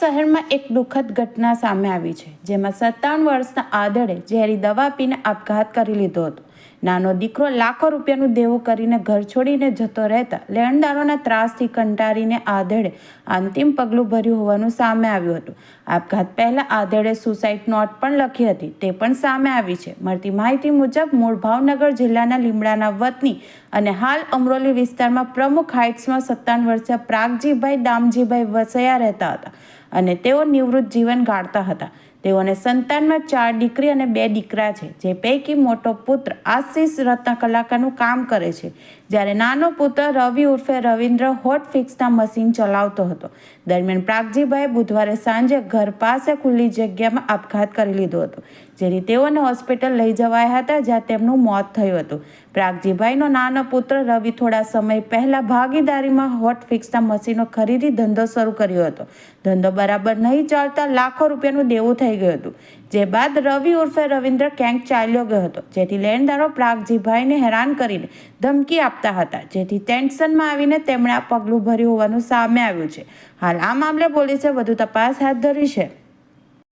શહેરમાં એક દુઃખદ ઘટના સામે આવી છે, જેમાં સત્તાવન વર્ષના આદળે ઝેરી દવા પીને આપઘાત કરી લીધો હતો. નાનો દીકરો લાખો રૂપિયાનું દેવું કરીને ઘર છોડીને જતો રહેતા લેણદારોના ત્રાસથી કંટાળીને આધેડે અંતિમ પગલું ભર્યું હોવાનું સામે આવ્યું હતું. આપઘાત પહેલાં આધેડે સુસાઇડ નોટ પણ લખી હતી. તે પણ સામે આવી છે. મળતી માહિતી મુજબ મૂળ ભાવનગર જિલ્લાના લીમડાના વતની અને હાલ અમરોલી વિસ્તારમાં પ્રમુખ હાઇટ્સમાં સત્તાવન વર્ષીય પ્રાગજીભાઈ દામજીભાઈ વસયા રહેતા હતા અને તેઓ નિવૃત્ત જીવન ગાળતા હતા. તેઓને સંતાનમાં ચાર દીકરી અને બે દીકરા છે, જે પૈકી મોટો પુત્ર આશીષ રત્ન કલાકારનું કામ કરે છે. જ્યારે નાનો પુત્ર રવિ ઉર્ફે રવિન્દ્ર હોટ ફિક્સના મશીન ચલાવતો હતો. દરમિયાન પ્રાગજીભાઈ બુધવારે સાંજે ઘર પાસે ખુલ્લી જગ્યામાં આપઘાત કરી લીધો હતો, જેથી તેઓને હોસ્પિટલ લઈ જવાયા હતા, જ્યાં તેમનું મોત થયું હતું. પ્રાગજીભાઈનો નાનો પુત્ર રવિ થોડા સમય પહેલાં ભાગીદારીમાં હોટ ફિક્સના મશીનો ખરીદી ધંધો શરૂ કર્યો હતો. ધંધો બરાબર નહીં ચાલતા લાખો રૂપિયાનું દેવું થઈ ગયું હતું. જે બાદ રવિ ઉર્ફે રવિન્દ્ર ક્યાંક ચાલ્યો ગયો હતો. જેથી લેણદારો પ્રાગજીભાઈને હેરાન કરીને ધમકી આપતા હતા. જેથી ટેન્શનમાં આવીને તેમણે આ પગલું ભર્યું હોવાનું સામે આવ્યું છે. હાલ આ મામલે પોલીસે વધુ તપાસ હાથ ધરી છે.